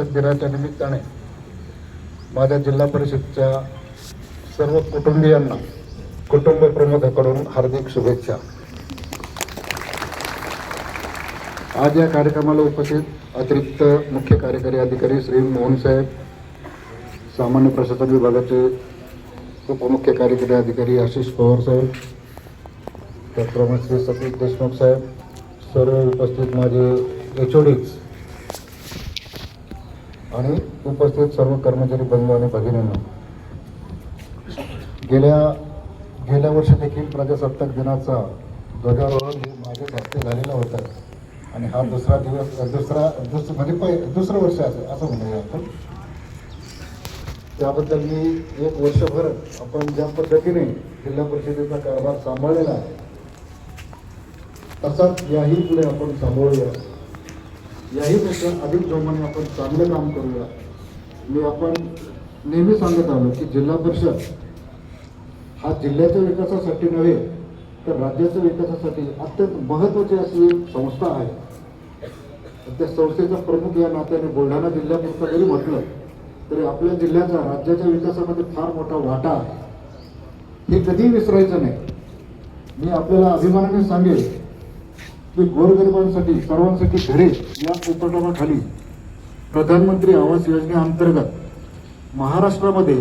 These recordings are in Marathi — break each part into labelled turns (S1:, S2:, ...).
S1: प्रजासत्ताक दिनाच्या निमित्ताने माझ्या जिल्हा परिषदच्या सर्व कुटुंबियांना कुटुंब प्रमुखाकडून हार्दिक शुभेच्छा. आज या कार्यक्रमाला उपस्थित अतिरिक्त मुख्य कार्यकारी अधिकारी श्री मोहन साहेब सामान्य प्रशासन विभागाचे उपमुख्य कार्यकारी अधिकारी आशिष पवार साहेब त्याचप्रमाणे श्री सतीश देशमुख साहेब सर्व उपस्थित माझे एच आणि उपस्थित सर्व कर्मचारी बंधू आणि भगिनींना गेल्या गेल्या वर्षी देखील प्रजासत्ताक दिनाचा ध्वजारोहण हे माझ्याच हस्ते झालेला होता. आणि हा दुसरा दिवस दुसरा दुसरं म्हणजे पहि दुसरं वर्ष असं असं म्हणूया आपण त्याबद्दल मी एक वर्षभर आपण ज्या पद्धतीने जिल्हा परिषदेचा कारभार सांभाळलेला आहे तसाच याही पुढे आपण सांभाळूया. याहीपेक्षा अधिक जोमाने आपण चांगलं काम करूया. मी आपण नेहमी सांगत आलो की जिल्हा परिषद हा जिल्ह्याच्या विकासासाठी नव्हे तर राज्याच्या विकासासाठी अत्यंत महत्त्वाची अशी एक संस्था आहे. त्या संस्थेचा प्रमुख या नात्याने बुलढाणा जिल्ह्यापुरता जरी म्हटलं तरी आपल्या जिल्ह्याचा राज्याच्या विकासामध्ये फार मोठा वाटा आहे. हे कधीही विसरायचं नाही. मी आपल्याला अभिमानाने सांगेल की गोरगरिबांसाठी सर्वांसाठी घरे या उपक्रमाखाली प्रधानमंत्री आवास योजनेअंतर्गत महाराष्ट्रामध्ये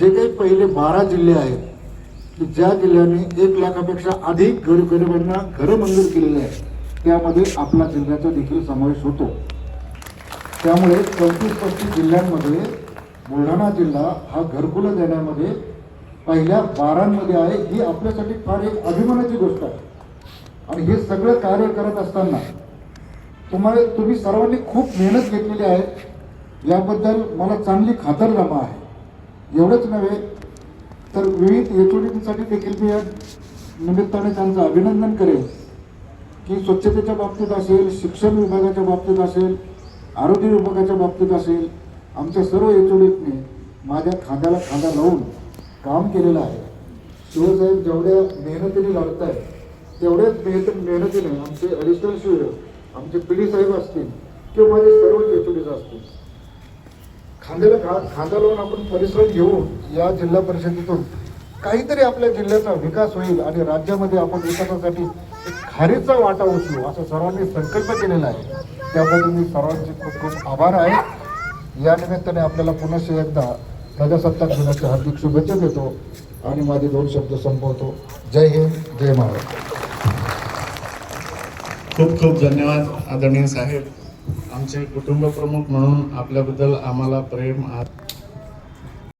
S1: जे काही पहिले बारा जिल्हे आहेत की ज्या जिल्ह्याने एक लाखापेक्षा अधिक गोरगरिबांना घरं मंजूर केलेली आहेत त्यामध्ये आपला जिल्ह्याचा देखील समावेश होतो. त्यामुळे चौतीस पस्तीस जिल्ह्यांमध्ये बुलढाणा जिल्हा हा घरकुलं देण्यामध्ये पहिल्या बारांमध्ये आहे ही आपल्यासाठी फार एक अभिमानाची गोष्ट आहे. आणि हे सगळं कार्य करत असताना तुम्हाला तुम्ही सर्वांनी खूप मेहनत घेतलेली आहे. याबद्दल मला चांगली खातरजमा आहे. एवढंच नव्हे तर विविध एचओडीसाठी देखील मी या निमित्ताने त्यांचं अभिनंदन करेन. की स्वच्छतेच्या बाबतीत असेल शिक्षण विभागाच्या बाबतीत असेल आरोग्य विभागाच्या बाबतीत असेल आमच्या सर्व एचओडीतने माझ्या खांद्याला खांदा लावून काम केलेलं आहे. शिवसाहेब जेवढ्या मेहनतीने लढत आहेत तेवढ्याच मेहनत मेहनतीने आमचे ॲडिशनल शिव आमचे पिढी साहेब असतील किंवा माझे सर्व एचओडीज असतील खांद्याला खा खांदा लावून आपण परिश्रम घेऊन या जिल्हा परिषदेतून काहीतरी आपल्या जिल्ह्याचा विकास होईल आणि राज्यामध्ये आपण विकासासाठी खारीचा वाटा उचलू असा सर्वांनी संकल्प केलेला आहे. त्याबद्दल मी सर्वांचे खूप खूप आभार आहे. या निमित्ताने आपल्याला पुनश एकदा प्रजासत्ताक दिनाच्या हार्दिक शुभेच्छा देतो आणि माझे दोन शब्द संपवतो. जय हिंद जय महाराष्ट्र.
S2: खूप खूप धन्यवाद आदरणीय साहेब. आमचे कुटुंब प्रमुख म्हणून आपल्याबद्दल आम्हाला प्रेम आ-